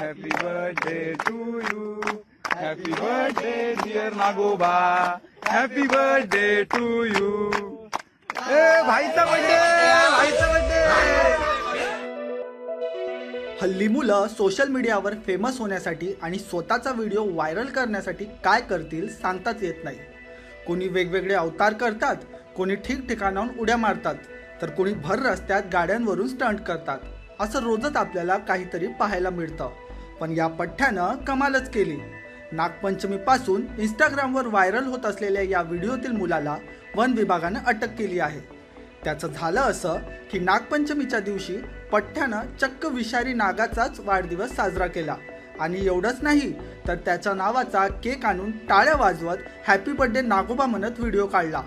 Happy birthday to you happy birthday dear Nagoba happy birthday to you ए भाईचा birthday भाईचा birthday हल्ली मुलं social मीडियावर फेमस होण्यासाठी आणि स्वतःचा व्हिडिओ व्हायरल करण्यासाठी काय करतील सांगताच येत नाही. कोणी वेगवेगळे अवतार करतात कोणी ठिकठिकाणाहून उड्या मारतात तर कोणी भर रस्त्यात गाड्यांवरून स्टंट करतात. असं रोजच आपल्याला काहीतरी पाहायला मिळतं. पण या पठ्ठ्यानं कमालच केली. नागपंचमीपासून इंस्टाग्रामवर व्हायरल होत असलेल्या या व्हिडिओतील मुलाला वन विभागानं अटक केली आहे. त्याचं झालं असं की नागपंचमीच्या दिवशी पठ्ठ्यानं चक्क विषारी नागाचाच वाढदिवस साजरा केला. आणि एवढंच नाही तर त्याच्या नावाचा केक आणून टाळ्या वाजवत हॅपी बर्थडे नागोबा म्हणत व्हिडिओ काढला.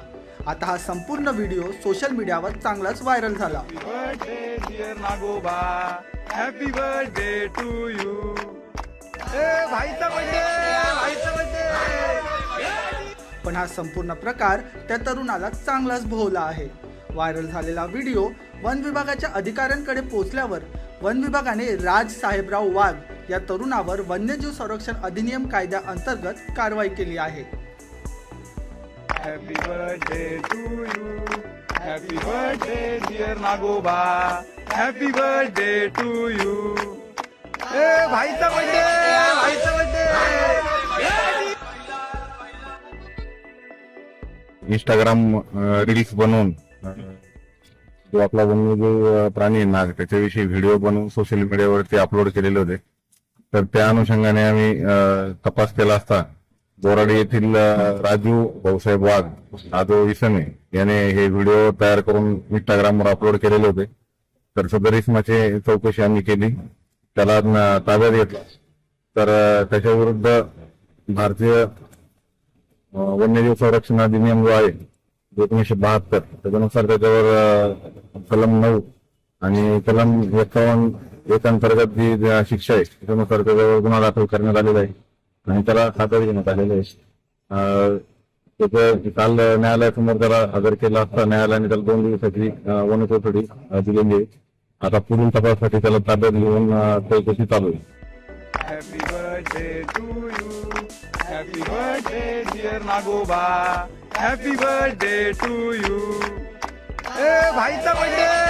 आता हा संपूर्ण व्हिडिओ सोशल मीडियावर चांगलाच व्हायरल झाला. हॅपी बर्थडे टू यू पण हा संपूर्ण प्रकार त्या तरुणाला चांगलाच भोवला आहे. व्हायरल झालेला व्हिडिओ वन विभागाच्या अधिकाऱ्यांकडे पोहोचल्यावर वन विभागाने राज साहेबराव वाघ या तरुणावर वन्यजीव संरक्षण अधिनियम कायद्याअंतर्गत कारवाई केली आहे. Happy birthday to you happy birthday dear Nagoba happy birthday to you ए भाईचा बर्थडे भाईचा बर्थडे इंस्टाग्राम रील्स बनवून अ, जो आपला वन्यजीव अ, प्राणी आहे नाग त्याच्याविषयी व्हिडिओ बनवून सोशल मीडियावरती अपलोड केलेले होते. तर त्या अनुषंगाने आम्ही अ, तपास केला असता बोराडे येथील राजू भाऊसाहेब वाघ आदो इसने याने हे व्हिडिओ तयार करून इंस्टाग्रामवर अपलोड केलेले होते. तर सदर इसमाची चौकशी आम्ही केली. त्याला ताब्यात घेतला. तर त्याच्याविरुद्ध त्याच्या विरुद्ध भारतीय वन्यजीव संरक्षण अधिनियम जो आहे एकोणीशे बहात्तर त्याच्यानुसार त्याच्यावर कलम नऊ आणि कलम एकावन्न एक अंतर्गत जी शिक्षा आहे त्याच्यानुसार त्याच्यावर गुन्हा दाखल करण्यात आलेला आहे. आणि त्याला ताब्यात घेण्यात आलेले त्याचं काल न्यायालयासमोर त्याला हजर केला असता न्यायालयाने त्याला दोन दिवसाची अं, वनकोठडी अं, दिलेली आहे. आता पुढील तपासासाठी त्याला ताब्यात घेऊन चौकशी चालू आहे. Happy birthday to you happy birthday dear Nagoba happy birthday to you ए भाईचा बर्थडे